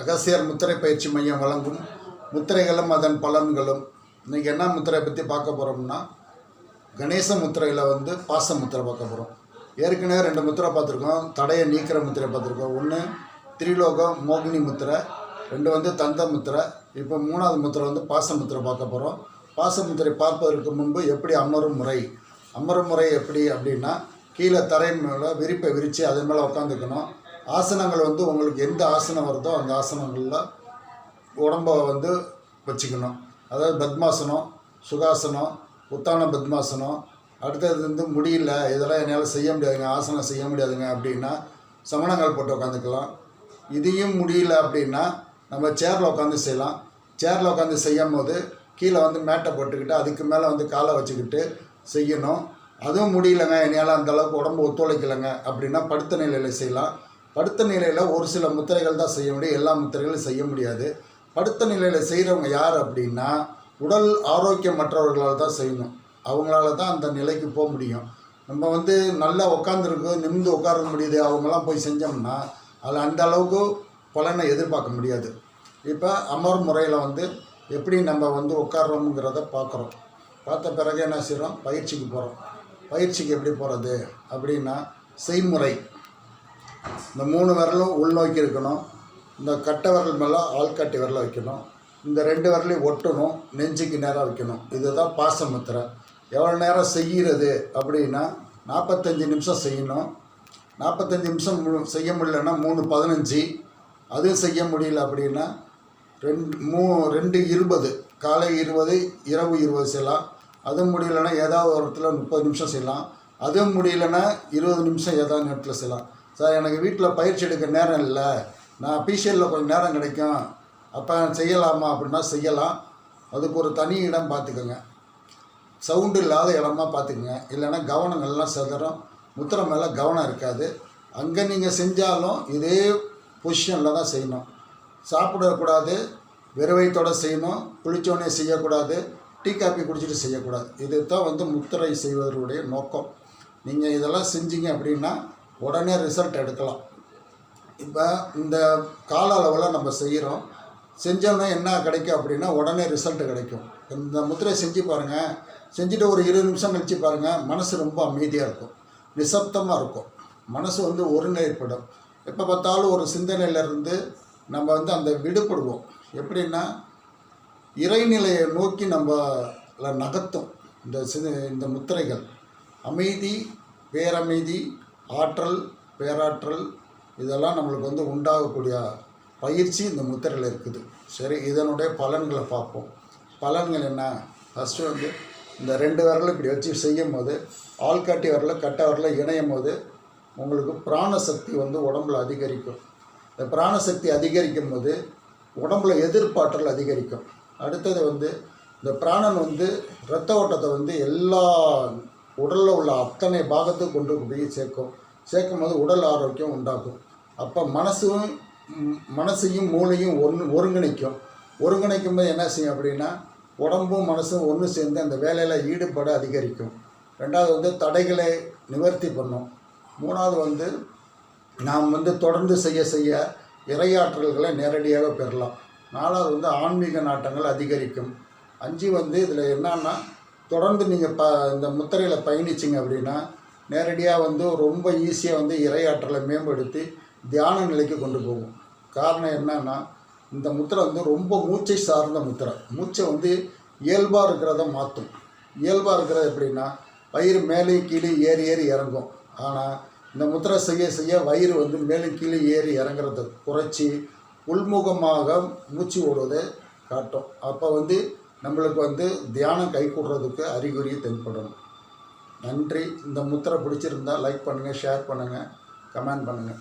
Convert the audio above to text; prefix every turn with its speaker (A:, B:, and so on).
A: அகசியர் முத்திரை பயிற்சி மையம் வழங்கும் முத்திரைகளும் அதன் பலன்களும். இன்றைக்கி என்ன முத்திரை பற்றி பார்க்க போகிறோம்னா கணேச முத்திரையில் வந்து பாச முத்திரை பார்க்க போகிறோம் ஏற்கனவே ரெண்டு முத்திரை பார்த்துருக்கோம். தடையை நீக்கிற முத்திரை பார்த்துருக்கோம். ஒன்று திரிலோகம் மோகினி முத்திரை ரெண்டு வந்து தந்த முத்திரை. இப்போ மூணாவது முத்திரை வந்து பாச முத்திரை பார்க்க போகிறோம் பாச முத்திரை பார்ப்பதற்கு முன்பு எப்படி அமரும் முறை? அமரும் முறை எப்படி அப்படின்னா கீழே தரை மேலே விரிப்பை விரித்து அதன் மேலே உட்காந்துக்கணும் ஆசனங்கள் வந்து உங்களுக்கு எந்த ஆசனம் வருதோ அந்த ஆசனங்களில் உடம்ப வந்து வச்சுக்கணும். அதாவது பத்மாசனம் சுகாசனம் உத்தான பத்மாசனம் அடுத்தது வந்து முடியல இதெல்லாம் என்னால் செய்ய முடியாதுங்க ஆசனம் செய்ய முடியாதுங்க அப்படின்னா சமணங்கள் போட்டு உட்காந்துக்கலாம் இதையும் முடியல அப்படின்னா நம்ம சேரில் உட்காந்து செய்யலாம். சேரில் உட்காந்து செய்யும் போது கீழே வந்து மேட்டை போட்டுக்கிட்டு அதுக்கு மேலே வந்து காலை வச்சுக்கிட்டு செய்யணும். அதுவும் முடியலங்க என்னால் அந்த அளவுக்கு உடம்பு ஒத்துழைக்கலைங்க அப்படின்னா படுத்த நிலையில் செய்யலாம். படுத்த நிலையில் ஒரு சில முத்திரைகள் தான் செய்ய முடியும். எல்லா முத்திரைகளும் செய்ய முடியாது. படுத்த நிலையில் செய்கிறவங்க யார் அப்படின்னா உடல் ஆரோக்கியமற்றவர்களால் தான் செய்யணும். அவங்களால தான் அந்த நிலைக்கு போக முடியும். நம்ம வந்து நல்லா உட்காந்துருக்கு நிமிந்து உட்கார முடியுது அவங்களாம் போய் செஞ்சோம்னா அதில் அந்த அளவுக்கு பலனை எதிர்பார்க்க முடியாது. இப்போ அமர் முறையில் வந்து எப்படி நம்ம வந்து உட்கார்றோம்ங்கிறத பார்க்குறோம் பார்த்த பிறகு என்ன செய்கிறோம் பயிற்சிக்கு போகிறோம் பயிற்சிக்கு எப்படி போகிறது அப்படின்னா செய்முறை. இந்த மூணு விரலும் உள்நோக்கி இருக்கணும். இந்த கட்டை விரல் மேலே ஆள்காட்டி விரலை வைக்கணும். இந்த ரெண்டு விரலையும் ஒட்டணும். நெஞ்சுக்கு நேராக வைக்கணும். இதுதான் பாசமுத்திரை. எவ்வளோ நேரம் செய்கிறது அப்படின்னா நாற்பத்தஞ்சு நிமிஷம் செய்யணும். நாற்பத்தஞ்சு நிமிஷம் செய்ய முடியலன்னா மூணு பதினஞ்சு. அதுவும் செய்ய முடியல அப்படின்னா ரெண்டு மூ ரெண்டு இருபது. காலை இருபது இரவு இருபது செய்யலாம். அதுவும் முடியலன்னா ஏதாவது ஒரு இடத்துல முப்பது நிமிஷம் செய்யலாம். அதுவும் முடியலன்னா இருபது நிமிஷம் ஏதாவது நேரத்தில் செய்யலாம். சார் எனக்கு வீட்டில் பயிற்சி எடுக்க நேரம் இல்லை. நான் அஃபீஷியலில் கொஞ்சம் நேரம் கிடைக்கும். அப்போ செய்யலாமா? அப்படின்னா செய்யலாம். அதுக்கு ஒரு தனி இடம் பார்த்துக்கோங்க. சவுண்டு இல்லாத இடமா பார்த்துக்குங்க. இல்லைன்னா கவனங்கள்லாம் சிதறும். முத்திரை மேலே கவனம் இருக்காது. அங்கே நீங்கள் செஞ்சாலும் இதே பொசிஷனில் தான் செய்யணும். சாப்பிடக்கூடாது. வெறுவைத்தோட செய்யணும். குளித்தோடனே செய்யக்கூடாது. டீ காப்பி குடிச்சிட்டு செய்யக்கூடாது. இது தான் வந்து முத்திரை செய்வதனுடைய நோக்கம். நீங்கள் இதெல்லாம் செஞ்சீங்க அப்படின்னா உடனே ரிசல்ட் எடுக்கலாம். இப்போ இந்த கால அளவில் நம்ம செய்கிறோம் செஞ்சோன்னா என்ன கிடைக்கும் அப்படின்னா உடனே ரிசல்ட் கிடைக்கும். இந்த முத்திரை செஞ்சு பாருங்கள் செஞ்சுட்டு ஒரு இருபது நிமிஷம் கழித்து பாருங்கள் மனசு ரொம்ப அமைதியாக இருக்கும். நிசப்தமாக இருக்கும். மனசு வந்து ஒருநிலைப்படும். எப்போ பார்த்தாலும் ஒரு சிந்தனையிலேருந்து நம்ம வந்து அந்த விடுபடுவோம். எப்படின்னா இறைநிலையை நோக்கி நம்ம நகர்த்தும். இந்த சி இந்த முத்திரைகள். அமைதி பேரமைதி ஆற்றல் பேராற்றல் இதெல்லாம் நம்மளுக்கு வந்து உண்டாகக்கூடிய பயிற்சி இந்த முத்திரையில் இருக்குது. சரி இதனுடைய பலன்களை பார்ப்போம். பலன்கள் என்ன? ஃபஸ்ட்டு வந்து இந்த ரெண்டு விரலும் இப்படி வச்சு செய்யும் போது ஆள்காட்டி வரல கட்டை வரல இணையும் போது உங்களுக்கு பிராணசக்தி வந்து உடம்புல அதிகரிக்கும். இந்த பிராணசக்தி அதிகரிக்கும் போது உடம்புல எதிர்ப்பாற்றல் அதிகரிக்கும். அடுத்தது வந்து இந்த பிராணன் வந்து இரத்த ஓட்டத்தை வந்து எல்லா உடலில் உள்ள அத்தனை பாகத்தையும் கொண்டு போய் சேர்க்கும். சேர்க்கும் போது உடல் ஆரோக்கியம் உண்டாகும். அப்போ மனசும் மனசையும் மூளையும் ஒன்று ஒருங்கிணைக்கும். ஒருங்கிணைக்கும் போது என்ன செய்யும் அப்படின்னா உடம்பும் மனசும் ஒன்று சேர்ந்து அந்த வேலையில் ஈடுபாடு அதிகரிக்கும். ரெண்டாவது வந்து தடைகளை நிவர்த்தி பண்ணும். மூணாவது வந்து நாம் வந்து தொடர்ந்து செய்ய செய்ய இறையாற்றல்களை நேரடியாக பெறலாம். நாலாவது வந்து ஆன்மீக நாட்டங்கள் அதிகரிக்கும். அஞ்சு வந்து இதில் என்னன்னா தொடர்ந்து நீங்கள் ப இந்த முத்திரையில் பயணிச்சிங்க அப்படின்னா நேரடியாக வந்து ரொம்ப ஈஸியாக வந்து இறையாற்றலை மேம்படுத்தி தியான நிலைக்கு கொண்டு போகும். காரணம் என்னன்னா இந்த முத்திரை வந்து ரொம்ப மூச்சை சார்ந்த முத்திரை. மூச்சை வந்து இயல்பாக இருக்கிறத மாற்றும் இயல்பாக இருக்கிறது எப்படின்னா வயிறு மேலே கீழே ஏறி ஏறி இறங்கும். ஆனால் இந்த முத்திரை செய்ய செய்ய வயிறு வந்து மேலே கீழே ஏறி இறங்குறத குறைச்சி உள்முகமாக மூச்சு ஓடுவதை காட்டும். அப்போ வந்து நம்மளுக்கு வந்து தியானம் கை கூடுறதுக்கு அறிகுறி தென்படும் நன்றி. இந்த முத்திரை பிடிச்சிருந்தா லைக் பண்ணுங்கள் ஷேர் பண்ணுங்கள் கமெண்ட் பண்ணுங்கள்